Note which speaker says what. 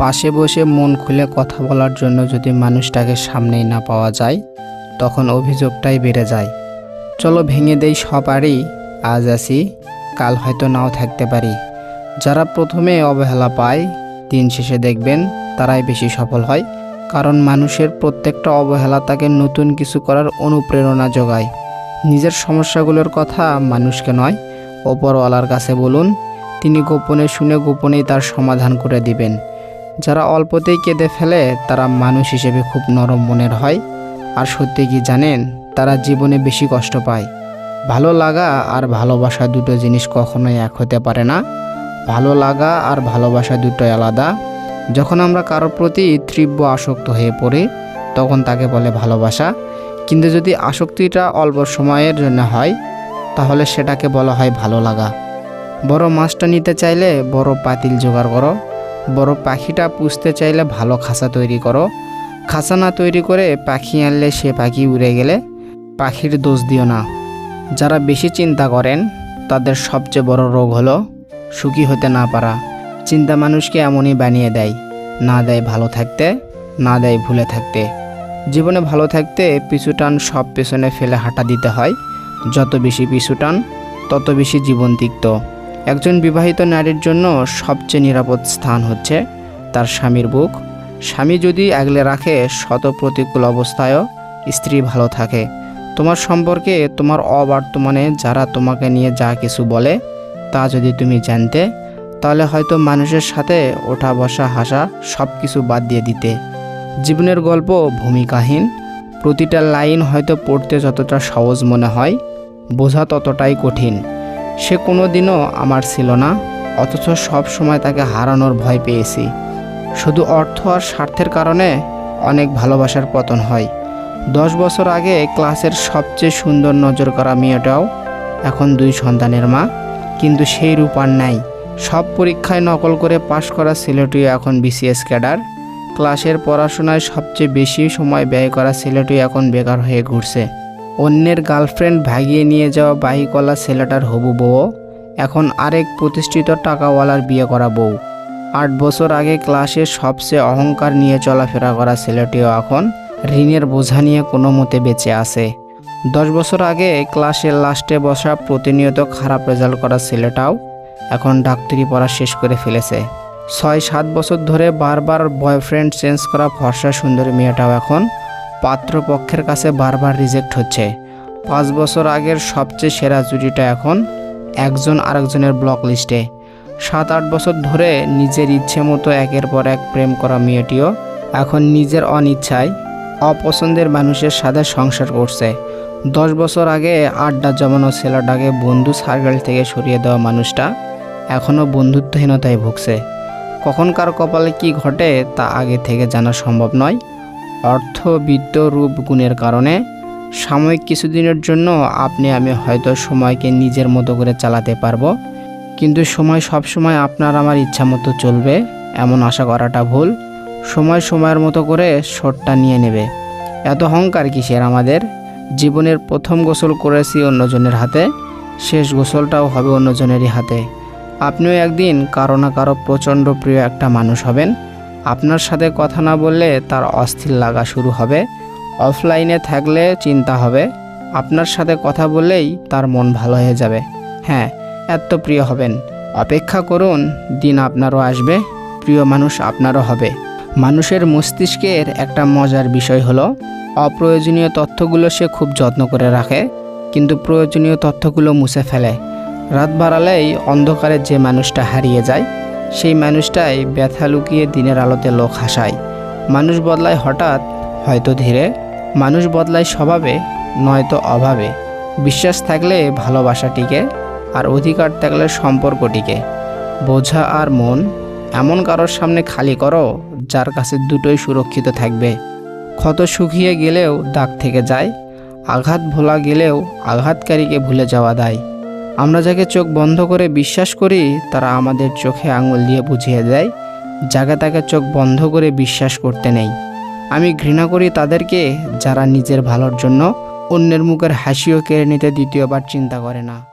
Speaker 1: পাশে বসে মন খুলে কথা বলার জন্য যদি মানুষটাকে সামনেই না পাওয়া যায়, তখন অভিযোগটাই বেড়ে যায়। চলো ভেঙে দেই সবারই, আজ আসি কাল হয়তো নাও থাকতে পারি। যারা প্রথমে অবহেলা পায়, দিন শেষে দেখবেন তারাই বেশি সফল হয়, কারণ মানুষের প্রত্যেকটা অবহেলা তাকে নতুন কিছু করার অনুপ্রেরণা যোগায়। নিজের সমস্যাগুলোর কথা মানুষকে নয়, ওপরওয়ালার কাছে বলুন, তিনি গোপনে শুনে গোপনেই তার সমাধান করে দিবেন। যারা অল্পতেই কেঁদে ফেলে, তারা মানুষ হিসেবে খুব নরম মনের হয়। আর সত্যি কি জানেন, তারা জীবনে বেশি কষ্ট পায়। ভালো লাগা আর ভালোবাসা দুটো জিনিস কখনোই এক হতে পারে না। ভালো লাগা আর ভালোবাসা দুটোই আলাদা। যখন আমরা কারোর প্রতি তীব্র আসক্ত হয়ে পড়ি, তখন তাকে বলে ভালোবাসা। কিন্তু যদি আসক্তিটা অল্প সময়ের জন্য হয়, তাহলে সেটাকে বলা হয় ভালো লাগা। বড় মাছটা নিতে চাইলে বড় পাতিল জোগাড় করো। বড় পাখিটা পুষতে চাইলে ভালো খাঁচা তৈরি করো। খাঁচা না তৈরি করে পাখি আনলে সে পাখি উড়ে গেলে পাখির দোষ দিও না। যারা বেশি চিন্তা করেন, তাদের সবচেয়ে বড় রোগ হলো সুখী হতে না পারা। চিন্তা মানুষকে এমনই বানিয়ে দেয়, না দেয় ভালো থাকতে, না দেয় ভুলে থাকতে। জীবনে ভালো থাকতে পিছু টান সব পেছনে ফেলে হাঁটা দিতে হয়। যত বেশি পিছু টান, তত বেশি জীবন তিক্ত। একজন বিবাহিত নারীর জন্য সবচেয়ে নিরাপদ স্থান হচ্ছে তার স্বামীর বুক। স্বামী যদি আগলে রাখে, শত প্রতিকূল অবস্থায়ও স্ত্রী ভালো থাকে। তোমার সম্পর্কে তোমার অবর্তমানে যারা তোমাকে নিয়ে যা কিছু বলে, তা যদি তুমি জানতে, তাহলে হয়তো মানুষের সাথে ওঠা বসা হাসা সব কিছু বাদ দিয়ে দিতে। জীবনের গল্প ভূমিকাহীন প্রতিটা লাইন হয়তো পড়তে যতটা সহজ মনে হয়, বোঝা ততটাই কঠিন। সে কোনো দিনও আমার ছিল না, অথচ সব সময় তাকে হারানোর ভয় পেয়েছি। শুধু অর্থ আর স্বার্থের কারণে অনেক ভালোবাসার পতন হয়। দশ বছর আগে ক্লাসের সবচেয়ে সুন্দর নজর করা মেয়েটাও এখন দুই সন্তানের মা, কিন্তু সেই রূপার নাই। সব পরীক্ষায় নকল করে পাশ করা ছেলেটিও এখন বিসিএস ক্যাডার। ক্লাসের পড়াশোনায় সবচেয়ে বেশি সময় ব্যয় করা ছেলেটি এখন বেকার হয়ে ঘুরছে। অন্যের গার্লফ্রেন্ড ভাগিয়ে নিয়ে যাওয়া বাহিকলা ছেলেটার হবু বউ, এখন আরেক প্রতিষ্ঠিত টাকাওয়ালার বিয়ে করা বউ। আট বছর আগে ক্লাসে সবচেয়ে অহংকার নিয়ে চলাফেরা করা ছেলেটিও এখন ঋণের বোঝা নিয়ে কোনো মতে বেঁচে আছে। দশ বছর আগে ক্লাসের লাস্টে বসা প্রতিনিয়ত খারাপ রেজাল্ট করা ছেলেটাও এখন ডাক্তারি পড়া শেষ করে ফেলেছে। ছয় সাত বছর ধরে বারবার বয়ফ্রেন্ড চেঞ্জ করা ফর্সা সুন্দরী মেয়েটাও এখন পাত্রপক্ষের কাছে বারবার রিজেক্ট হচ্ছে। পাঁচ বছর আগের সবচেয়ে সেরা জুটিটা এখন একজন আরেকজনের ব্লক লিস্টে সাত, আট বছর ধরে নিজের ইচ্ছে মতো একের পর এক প্রেম করা মেয়েটিও এখন নিজের অনিচ্ছায় অপছন্দের মানুষের সাথে সংসার করছে। দশ বছর আগে আড্ডা জমানো ছেলেটাকে বন্ধু সার্কেল থেকে সরিয়ে দেওয়া মানুষটা এখনও বন্ধুত্বহীনতায় ভুগছে। কখন কার কপালে কি ঘটে তা আগে থেকে জানা সম্ভব নয়। অর্থ বিত্ত রূপ গুণের কারণে সাময়িক কিছুদিনের জন্য আপনি আমি হয়তো সময়কে নিজের মতো করে চালাতে পারব। কিন্তু সময় সব সময় আপনার আমার ইচ্ছা মতো চলবে, এমন আশা করাটা ভুল। সময় সময়ের মতো করে শটটা নিয়ে নেবে। এত অহংকার কিসের আমাদের? জীবনের প্রথম গোসল করেছি অন্যজনের হাতে, শেষ গোসলটাও হবে অন্যজনেরই হাতে। আপনিও একদিন কারও না কারও প্রচণ্ড প্রিয় একটা মানুষ হবেন। আপনার সাথে কথা না বললে তার অস্থির লাগা শুরু হবে। অফলাইনে থাকলে চিন্তা হবে। আপনার সাথে কথা বললেই তার মন ভালো হয়ে যাবে। হ্যাঁ এত প্রিয় হবেন। অপেক্ষা করুন, দিন আপনারও আসবে, প্রিয় মানুষ আপনারও হবে। মানুষের মস্তিষ্কের একটা মজার বিষয় হলো, অপ্রয়োজনীয় তথ্যগুলো সে খুব যত্ন করে রাখে, কিন্তু প্রয়োজনীয় তথ্যগুলো মুছে ফেলে। রাত বাড়ালেই অন্ধকারে যে মানুষটা হারিয়ে যায় সেই মানুষটাই ব্যথা লুকিয়ে দিনের আলোতে লোক হাসায়। মানুষ বদলায় হঠাৎ, হয়তো ধীরে। মানুষ বদলায় স্বভাবে, নয়তো অভাবে। বিশ্বাস থাকলে ভালোবাসা টিকে আর অধিকার থাকলে সম্পর্ক টিকে বোঝা আর মন, এমন কারোর সামনে খালি করো, যার কাছে দুটোই সুরক্ষিত থাকবে। ক্ষত শুকিয়ে গেলেও দাগ থেকে যায়, আঘাত ভোলা গেলেও আঘাতকারীকে ভুলে যাওয়া দায়। আমরা যাকে চোখ বন্ধ করে বিশ্বাস করি, তারা আমাদের চোখে আঙুল দিয়ে বুঝিয়ে দেয়, যাকে তাকে চোখ বন্ধ করে বিশ্বাস করতে নেই। আমি ঘৃণা করি তাদেরকে, যারা নিজের ভালোর জন্য অন্যের মুখের হাসিও কেড়ে নিতে দ্বিতীয়বার চিন্তা করে না।